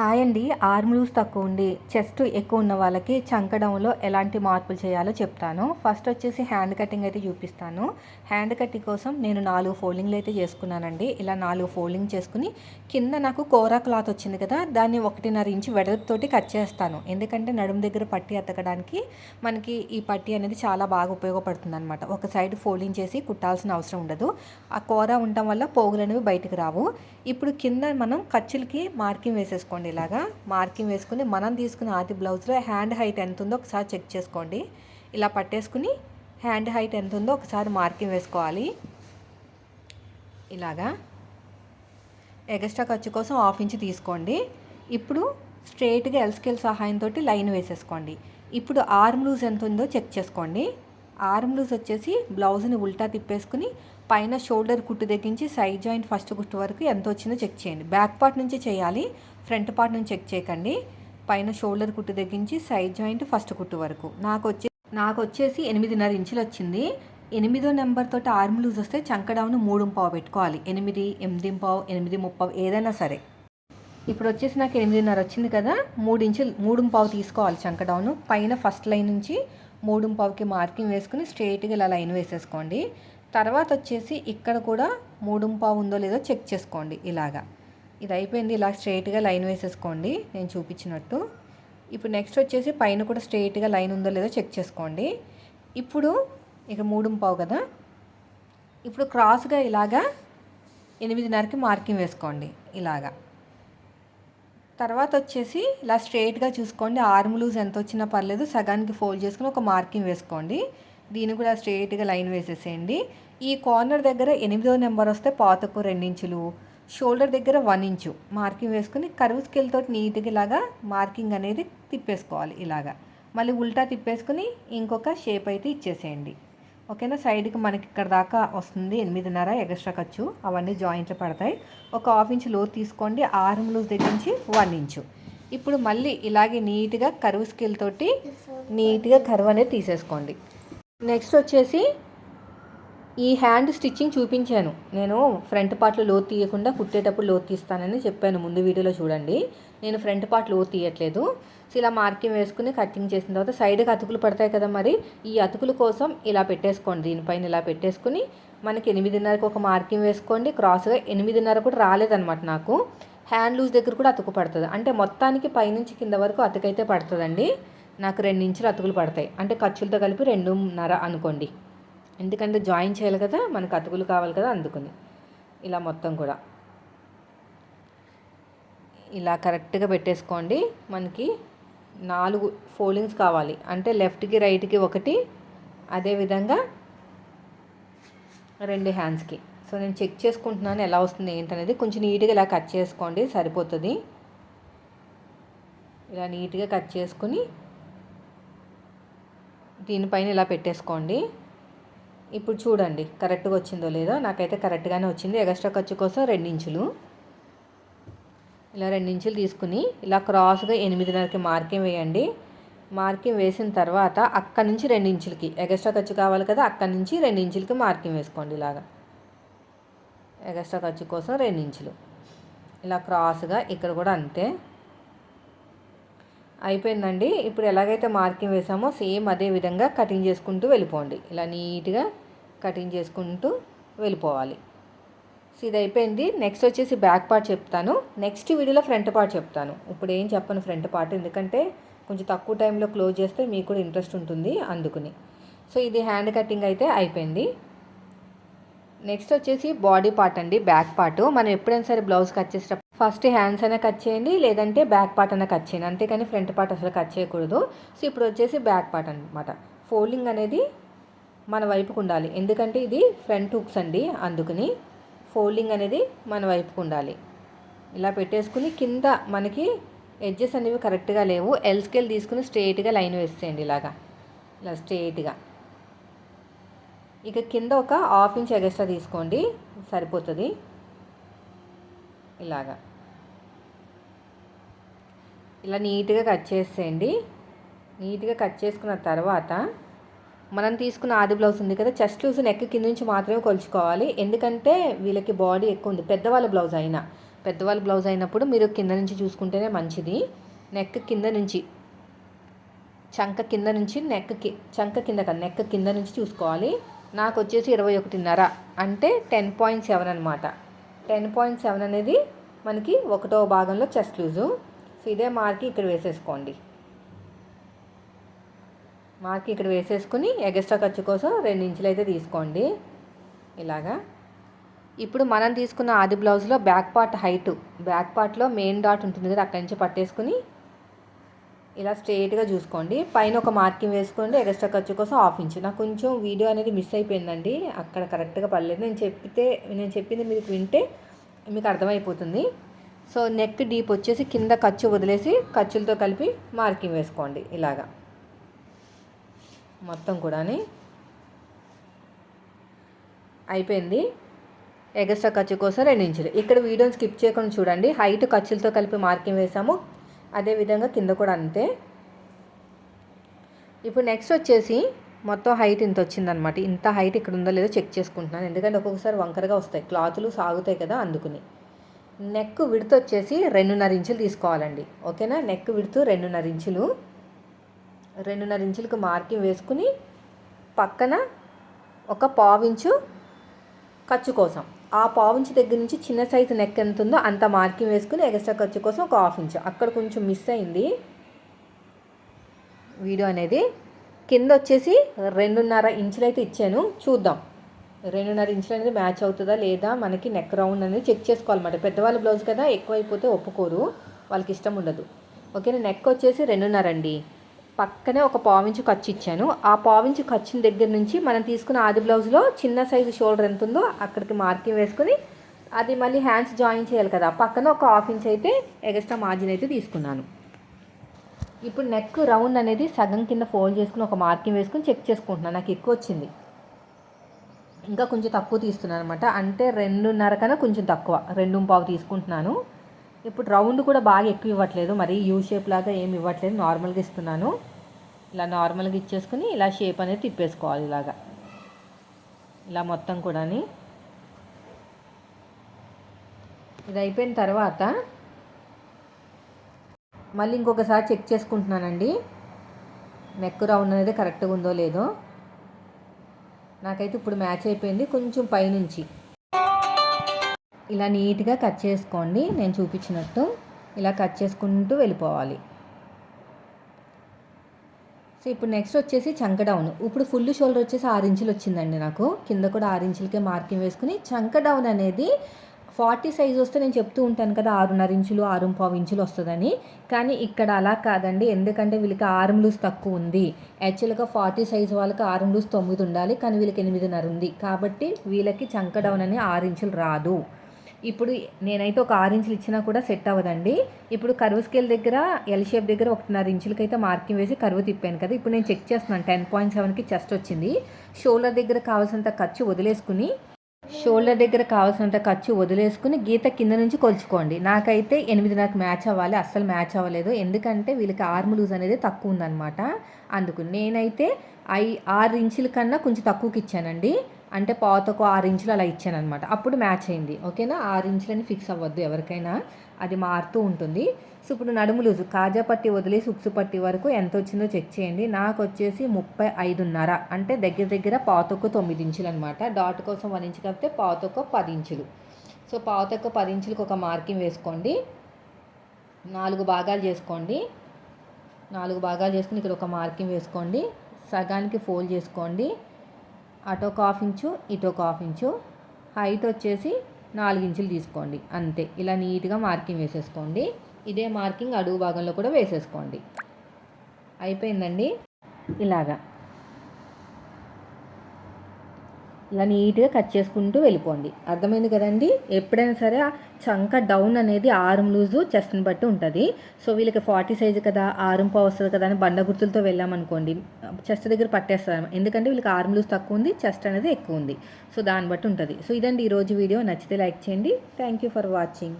Hi అండి. Arm loose తక్కువ ఉండి చెస్ట్ ఎక్కువ ఉన్న వాళ్ళకి చంకడంలో ఎలాంటి మార్పులు చేయాలో చెప్తాను. ఫస్ట్ వచ్చేసి హ్యాండ్ కటింగ్ అయితే చూపిస్తాను. హ్యాండ్ కటింగ్ కోసం నేను నాలుగు ఫోల్డింగ్లు అయితే చేసుకున్నానండి. ఇలా నాలుగు ఫోల్డింగ్ చేసుకుని కింద నాకు కోరా క్లాత్ వచ్చింది కదా దాన్ని ఒకటిన్నర ఇంచు వెడల్పుతోటి కట్ చేస్తాను. ఎందుకంటే నడుము దగ్గర పట్టి అతకడానికి మనకి ఈ పట్టి అనేది చాలా బాగా ఉపయోగపడుతుంది అనమాట ఒక సైడ్ ఫోల్డింగ్ చేసి కుట్టాల్సిన అవసరం ఉండదు. ఆ కూర ఉండటం వల్ల పోగులు అనేవి బయటకు రావు. ఇప్పుడు కింద మనం ఖర్చులకి మార్కింగ్ వేసేసుకోండి. ఇలాగా. మార్కింగ్ వేసుకుని మనం తీసుకున్న ఆది బ్లౌజ్లో హ్యాండ్ హైట్ ఎంత ఉందో ఒకసారి చెక్ చేసుకోండి. ఇలా పట్టేసుకుని హ్యాండ్ హైట్ ఎంత ఉందో ఒకసారి మార్కింగ్ వేసుకోవాలి. ఇలాగా. ఎగస్ట్రా ఖర్చు కోసం హాఫ్ ఇంచ్ తీసుకోండి. ఇప్పుడు స్ట్రైట్గా ఎల్స్కేల్ సహాయంతో లైన్ వేసేసుకోండి. ఇప్పుడు ఆర్మ్ లూజ్ ఎంత ఉందో చెక్ చేసుకోండి. ఆర్మ్ లూజ్ వచ్చేసి బ్లౌజ్ని ఉల్టా తిప్పేసుకుని పైన షోల్డర్ కుట్టు తగ్గించి సైడ్ జాయింట్ ఫస్ట్ కుట్టు వరకు ఎంత వచ్చిందో చెక్ చేయండి. బ్యాక్ పార్ట్ నుంచి చేయాలి ఫ్రంట్ పార్ట్ నుంచి చెక్ చేయకండి. పైన షోల్డర్ కుట్టు తగ్గించి సైడ్ జాయింట్ ఫస్ట్ కుట్టు వరకు. నాకు వచ్చే నాకు వచ్చేసి ఎనిమిదిన్నర ఇంచులు వచ్చింది. ఎనిమిదో నెంబర్ తోటి ఆర్మ్ లూజ్ వస్తే చంకడౌన్ మూడు పావు పెట్టుకోవాలి. ఎనిమిది ఎనిమిది పావు ఎనిమిది ముప్పావు ఏదైనా సరే. ఇప్పుడు వచ్చేసి నాకు ఎనిమిదిన్నర వచ్చింది కదా మూడు ఇంచులు మూడు పావు తీసుకోవాలి చంకడౌన్ పైన ఫస్ట్ లైన్ నుంచి మూడు పావుకి మార్కింగ్ వేసుకుని స్ట్రైట్గా ఇలా లైన్ వేసేసుకోండి. తర్వాత వచ్చేసి ఇక్కడ కూడా మూడుంపా ఉందో లేదో చెక్ చేసుకోండి ఇలాగా. ఇది అయిపోయింది ఇలా స్ట్రైట్గా లైన్ వేసేసుకోండి నేను చూపించినట్టు. ఇప్పుడు నెక్స్ట్ వచ్చేసి పైన కూడా స్ట్రైట్గా లైన్ ఉందో లేదో చెక్ చేసుకోండి. ఇప్పుడు ఇక మూడుంపావు కదా. ఇప్పుడు క్రాస్గా ఇలాగా ఎనిమిదిన్నరకి మార్కింగ్ వేసుకోండి ఇలాగా. తర్వాత వచ్చేసి ఇలా స్ట్రైట్గా చూసుకోండి ఆర్మ్ లూజ్ ఎంత వచ్చినా పర్లేదు సగానికి ఫోల్డ్ చేసుకుని ఒక మార్కింగ్ వేసుకోండి. దీన్ని కూడా స్ట్రైట్గా లైన్ వేసేసేయండి. ఈ కార్నర్ దగ్గర ఎనిమిదో నెంబర్ వస్తే పాతకు రెండించులు షోల్డర్ దగ్గర వన్ ఇంచు మార్కింగ్ వేసుకుని కరువు స్కేల్తో నీట్గా ఇలాగా మార్కింగ్ అనేది తిప్పేసుకోవాలి ఇలాగా. మళ్ళీ ఉల్టా తిప్పేసుకుని ఇంకొక షేప్ అయితే ఇచ్చేసేయండి. ఓకేనా? సైడ్కి మనకి ఇక్కడ దాకా వస్తుంది ఎనిమిదిన్నర ఎగస్ట్రా ఖర్చు. అవన్నీ జాయింట్లు పడతాయి. ఒక హాఫ్ ఇంచ్లో తీసుకోండి. ఆర్మ్ లూజ్ దగ్గర నుంచి వన్ ఇంచు. ఇప్పుడు మళ్ళీ ఇలాగే నీట్గా కరువు స్కేల్ తోటి నీట్గా కరువు అనేది తీసేసుకోండి. నెక్స్ట్ వచ్చేసి ఈ హ్యాండ్ స్టిచ్చింగ్ చూపించాను. నేను ఫ్రంట్ పార్ట్లో లోతు తీయకుండా కుట్టేటప్పుడు లోతు తీస్తానని చెప్పాను. ముందు వీడియోలో చూడండి. నేను ఫ్రంట్ పార్ట్ లోతు తీయట్లేదు. సో ఇలా మార్కింగ్ వేసుకుని కటింగ్ చేసిన తర్వాత సైడ్కి అతుకులు పడతాయి కదా మరి. ఈ అతుకుల కోసం ఇలా పెట్టేసుకోండి. దీనిపైన ఇలా పెట్టేసుకుని మనకి ఎనిమిదిన్నరకు ఒక మార్కింగ్ వేసుకోండి. క్రాస్గా ఎనిమిదిన్నర కూడా రాలేదనమాట నాకు. హ్యాండ్ లూజ్ దగ్గర కూడా అతుకు పడుతుంది. అంటే మొత్తానికి పైనుంచి కింద వరకు అతుకైతే పడుతుందండి. నాకు రెండు ఇంచులు అతుకులు పడతాయి. అంటే ఖర్చులతో కలిపి రెండున్నర అనుకోండి. ఎందుకంటే జాయిన్ చేయాలి కదా మనకు అతుకులు కావాలి కదా అందుకుని. ఇలా మొత్తం కూడా. ఇలా కరెక్ట్గా పెట్టేసుకోండి. మనకి నాలుగు ఫోల్డింగ్స్ కావాలి. అంటే లెఫ్ట్కి రైట్కి ఒకటి అదేవిధంగా రెండు హ్యాండ్స్కి. సో నేను చెక్ చేసుకుంటున్నాను ఎలా వస్తుంది ఏంటనేది. కొంచెం నీట్గా ఇలా కట్ చేసుకోండి సరిపోతుంది. ఇలా నీట్గా కట్ చేసుకుని దీనిపైన ఇలా పెట్టేసుకోండి. ఇప్పుడు చూడండి కరెక్ట్గా వచ్చిందో లేదో. నాకైతే కరెక్ట్గానే వచ్చింది. ఎగస్ట్రా ఖర్చు కోసం రెండించులు. ఇలా రెండించులు తీసుకుని ఇలా క్రాస్గా ఎనిమిదిన్నరకి మార్కింగ్ వేయండి. మార్కింగ్ వేసిన తర్వాత అక్కడి నుంచి రెండించులకి ఎగస్ట్రా ఖర్చు కావాలి కదా అక్కడి నుంచి రెండించులకి మార్కింగ్ వేసుకోండి ఇలాగా. ఎగస్ట్రా ఖర్చు కోసం రెండించులు. ఇలా క్రాస్గా ఇక్కడ కూడా అంతే. అయిపోయిందండి. ఇప్పుడు ఎలాగైతే మార్కింగ్ వేసామో సేమ్ అదే విధంగా కటింగ్ చేసుకుంటూ వెళ్ళిపోండి. ఇలా నీట్గా కటింగ్ చేసుకుంటూ వెళ్ళిపోవాలి. సో ఇది అయిపోయింది. నెక్స్ట్ వచ్చేసి బ్యాక్ పార్ట్ చెప్తాను. నెక్స్ట్ వీడియోలో ఫ్రంట్ పార్ట్ చెప్తాను. ఇప్పుడు ఏం చెప్పను ఫ్రంట్ పార్ట్? ఎందుకంటే కొంచెం తక్కువ టైంలో క్లోజ్ చేస్తే మీకు కూడా ఇంట్రెస్ట్ ఉంటుంది అందుకుని. సో ఇది హ్యాండ్ కటింగ్ అయితే అయిపోయింది. నెక్స్ట్ వచ్చేసి బాడీ పార్ట్ అండి. Back part. మనం ఎప్పుడైనా సరే బ్లౌజ్ కట్ చేసేటప్పుడు ఫస్ట్ హ్యాండ్స్ అయినా కట్ చేయండి లేదంటే బ్యాక్ పార్ట్ అయినా కట్ చేయండి. అంతేకాని ఫ్రంట్ పార్ట్ అసలు కట్ చేయకూడదు. సో ఇప్పుడు వచ్చేసి బ్యాక్ పార్ట్ అనమాట ఫోల్డింగ్ అనేది మన వైపుకు ఉండాలి. ఎందుకంటే ఇది ఫ్రంట్ హుక్స్ అండి అందుకని ఫోల్డింగ్ అనేది మన వైపుకు ఉండాలి. ఇలా పెట్టేసుకుని కింద మనకి ఎడ్జెస్ అనేవి కరెక్ట్గా లేవు. ఎల్ స్కేల్ తీసుకుని స్ట్రేట్గా లైన్ వేసేయండి ఇలాగా. ఇలా స్ట్రేట్గా. ఇక కింద ఒక హాఫ్ ఇంచ్ ఎగస్ట్రా తీసుకోండి. సరిపోతుంది. ఇలాగా. ఇలా నీట్గా కట్ చేసేయండి. నీట్గా కట్ చేసుకున్న తర్వాత మనం తీసుకున్న ఆది బ్లౌజ్ ఉంది కదా చెస్ట్ లూజ్ నెక్ కింద నుంచి మాత్రమే కొలుచుకోవాలి. ఎందుకంటే వీళ్ళకి బాడీ ఎక్కువ ఉంది. పెద్దవాళ్ళ బ్లౌజ్ అయినా పెద్దవాళ్ళ బ్లౌజ్ అయినప్పుడు మీరు కింద నుంచి చూసుకుంటేనే మంచిది. నెక్ కింద నుంచి చంక కింద నుంచి నెక్కి చంక కింద కదా నెక్ కింద నుంచి చూసుకోవాలి. నాకు వచ్చేసి ఇరవై ఒకటిన్నర అంటే టెన్ పాయింట్ సెవెన్ అనమాట టెన్ పాయింట్ సెవెన్ అనేది మనకి ఒకటో భాగంలో చెస్ట్ లూజు. ఇదే మార్క్ ఇక్కడ వేసేసుకోండి. మార్క్ ఇక్కడ వేసేసుకుని ఎగస్ట్రా ఖర్చు కోసం రెండు ఇంచులు అయితే తీసుకోండి. ఇలాగా. ఇప్పుడు మనం తీసుకున్న ఆది బ్లౌజ్లో బ్యాక్ పార్ట్ హైట్ బ్యాక్ పార్ట్లో మెయిన్ డాట్ ఉంటుంది కదా అక్కడి నుంచి పట్టేసుకుని ఇలా స్ట్రేట్గా చూసుకోండి. పైన ఒక మార్కింగ్ వేసుకోండి ఎక్స్ట్రా ఖర్చు కోసం హాఫ్ ఇంచ్. నాకు కొంచెం వీడియో అనేది మిస్ అయిపోయిందండి. అక్కడ కరెక్ట్గా పడలేదు. నేను చెప్తే నేను చెప్పింది మీకు వింటే మీకు అర్థమైపోతుంది. సో నెక్ డీప్ వచ్చేసి కింద ఖర్చు వదిలేసి ఖర్చులతో కలిపి మార్కింగ్ వేసుకోండి ఇలాగా. మొత్తం కూడా అయిపోయింది. ఎగస్ట్రా ఖర్చు కోసం రెండు ఇంచులు. ఇక్కడ వీడియోని స్కిప్ చేయకుండా చూడండి. హైట్ ఖర్చులతో కలిపి మార్కింగ్ వేసాము. అదేవిధంగా కింద కూడా అంతే. ఇప్పుడు నెక్స్ట్ వచ్చేసి మొత్తం హైట్ ఇంత వచ్చిందనమాట. ఇంత హైట్ ఇక్కడ ఉందో లేదో చెక్ చేసుకుంటున్నాను. ఎందుకంటే ఒక్కొక్కసారి వంకరగా వస్తాయి. క్లాతులు సాగుతాయి కదా అందుకుని. నెక్ విడత వచ్చేసి రెండున్నర ఇంచులు తీసుకోవాలండి. ఓకేనా? నెక్ విడుతూ రెండున్నర ఇంచులు. రెండున్నర ఇంచులకు మార్కింగ్ వేసుకుని పక్కన ఒక పావించు ఖర్చు కోసం. ఆ పావించు దగ్గర నుంచి చిన్న సైజు నెక్ ఎంత ఉందో అంత మార్కింగ్ వేసుకుని ఎక్స్ట్రా ఖర్చు కోసం ఒక హాఫ్ ఇంచు. అక్కడ కొంచెం మిస్ అయింది. వీడియో అనేది కింద వచ్చేసి రెండున్నర ఇంచులైతే ఇచ్చాను. చూద్దాం. రెండున్నర ఇంచులు అనేది మ్యాచ్ అవుతుందా లేదా మనకి నెక్ రౌండ్ అనేది చెక్ చేసుకోవాలన్నమాట. పెద్దవాళ్ళ బ్లౌజ్ కదా ఎక్కువైపోతే ఒప్పుకోరు వాళ్ళకి ఇష్టం ఉండదు. ఓకేనా నెక్ వచ్చేసి రెండున్నర అండి. పక్కనే ఒక పావించు ఖర్చు ఇచ్చాను. ఆ పావించు ఖర్చుని దగ్గర నుంచి మనం తీసుకున్న ఆది బ్లౌజ్లో చిన్న సైజు షోల్డర్ ఎంత ఉందో అక్కడికి మార్కింగ్ వేసుకుని అది మళ్ళీ హ్యాండ్స్ జాయిన్ చేయాలి కదా. పక్కన ఒక హాఫ్ ఇంచ్ అయితే ఎగస్ట్రా మార్జిన్ అయితే తీసుకున్నాను. ఇప్పుడు నెక్ రౌండ్ అనేది సగం కింద ఫోల్డ్ చేసుకుని ఒక మార్కింగ్ వేసుకుని చెక్ చేసుకుంటున్నాను నాకు ఎక్కువ వచ్చింది. ఇంకా కొంచెం తక్కువ తీస్తున్నాను అనమాట అంటే రెండున్నర కన్నా కొంచెం తక్కువ. రెండు పావు తీసుకుంటున్నాను. ఇప్పుడు రౌండ్ కూడా బాగా ఎక్కువ ఇవ్వట్లేదు. మరి యూ షేప్ లాగా ఏమి ఇవ్వట్లేదు. నార్మల్గా ఇస్తున్నాను. ఇలా నార్మల్గా ఇచ్చేసుకుని ఇలా షేప్ అనేది తిప్పేసుకోవాలి ఇలాగా. ఇలా మొత్తం కూడా ఇది అయిపోయిన తర్వాత మళ్ళీ ఇంకొకసారి చెక్ చేసుకుంటున్నానండి. నెక్ రౌండ్ అనేది కరెక్ట్గా ఉందో లేదో. నాకైతే ఇప్పుడు మ్యాచ్ అయిపోయింది. కొంచెం పైనుంచి. ఇలా నీట్గా కట్ చేసుకోండి. నేను చూపించినట్టు ఇలా కట్ చేసుకుంటూ వెళ్ళిపోవాలి. సో ఇప్పుడు నెక్స్ట్ వచ్చేసి చంక డౌన్. ఇప్పుడు ఫుల్ షోల్డర్ వచ్చేసి ఆరు ఇంచులు వచ్చిందండి నాకు. కింద కూడా ఆరు ఇంచులకే మార్కింగ్ వేసుకుని చంక డౌన్ అనేది ఫార్టీ సైజ్ వస్తే నేను చెప్తూ ఉంటాను కదా ఆరున్నర ఇంచులు ఆరు పావు ఇంచులు వస్తుందని. కానీ ఇక్కడ అలా కాదండి. ఎందుకంటే వీళ్ళకి ఆర్మ్ లూస్ తక్కువ ఉంది. యాక్చువల్గా ఫార్టీ సైజ్ వాళ్ళకి ఆర్మ్ లూస్ తొమ్మిది ఉండాలి కానీ వీళ్ళకి ఎనిమిదిన్నర ఉంది. కాబట్టి వీళ్ళకి చంక డౌన్ అని ఆరు ఇంచులు రాదు. ఇప్పుడు నేనైతే ఒక ఆరు ఇంచులు ఇచ్చినా కూడా సెట్ అవ్వదండి. ఇప్పుడు కరువు స్కేల్ దగ్గర ఎల్ షేప్ దగ్గర ఒకటిన్నర ఇంచులకి అయితే మార్కింగ్ వేసి కరువు తిప్పాను కదా. ఇప్పుడు నేను చెక్ చేస్తున్నాను టెన్ పాయింట్ సెవెన్కి చెస్ట్ వచ్చింది. షోల్డర్ దగ్గర కావాల్సినంత ఖర్చు వదిలేసుకుని షోల్డర్ దగ్గర కావాల్సినంత ఖర్చు వదిలేసుకుని గీత కింద నుంచి కొలుచుకోండి. నాకైతే ఎనిమిదిన్నరకు మ్యాచ్ అవ్వాలి అస్సలు మ్యాచ్ అవ్వలేదు. ఎందుకంటే వీళ్ళకి ఆర్మ్ లూజ్ అనేది తక్కువ ఉందన్నమాట. అందుకు నేనైతే ఐ ఆరు ఇంచుల కన్నా కొంచెం తక్కువకి ఇచ్చానండి. అంటే పాతకు ఆరు ఇంచులు అలా ఇచ్చాను అనమాట అప్పుడు మ్యాచ్ అయింది. ఓకేనా? ఆరు ఇంచులని ఫిక్స్ అవ్వద్దు ఎవరికైనా. అది మారుతూ ఉంటుంది. సో ఇప్పుడు నడుము లూజు కాజా పట్టి వదిలి సుక్సు పట్టి వరకు ఎంత వచ్చిందో చెక్ చేయండి. నాకు వచ్చేసి ముప్పై ఐదున్నర అంటే దగ్గర దగ్గర పాతొక్క తొమ్మిది ఇంచులు అనమాట డాట్ కోసం వన్ ఇంచు కలిపితే పాతొక్క పది ఇంచులు. సో పాతొక్క పది ఇంచులకు ఒక మార్కింగ్ వేసుకోండి. నాలుగు భాగాలు చేసుకోండి. నాలుగు భాగాలు చేసుకుని ఇక్కడ ఒక మార్కింగ్ వేసుకోండి. సగానికి ఫోల్డ్ చేసుకోండి. అటు ఒక హాఫ్ ఇంచు ఇటు ఒక హాఫ్ ఇంచు. హైట్ వచ్చేసి ఇంచులు తీసుకోండి. అంతే. ఇలా నీట్గా మార్కింగ్ వేసేసుకోండి. ఇదే మార్కింగ్ అడుగు భాగంలో కూడా వేసేసుకోండి. అయిపోయిందండి? ఇలాగా. ఇలా నీట్గా కట్ చేసుకుంటూ వెళ్ళిపోండి. అర్థమైంది కదండి? ఎప్పుడైనా సరే చంక డౌన్ అనేది ఆరం లూజు చెస్ట్ని బట్టి ఉంటుంది. సో వీళ్ళకి ఫార్టీ సైజు కదా ఆరం పా వస్తుంది కదా అని బండ గుర్తులతో వెళ్ళామనుకోండి చెస్ట్ దగ్గర పట్టేస్తారు ఎందుకంటే వీళ్ళకి ఆరం లూజ్ తక్కువ ఉంది చెస్ట్ అనేది ఎక్కువ ఉంది. సో దాన్ని బట్టి ఉంటుంది. సో ఇదండి ఈరోజు వీడియో. నచ్చితే లైక్ చేయండి. Thank you for watching.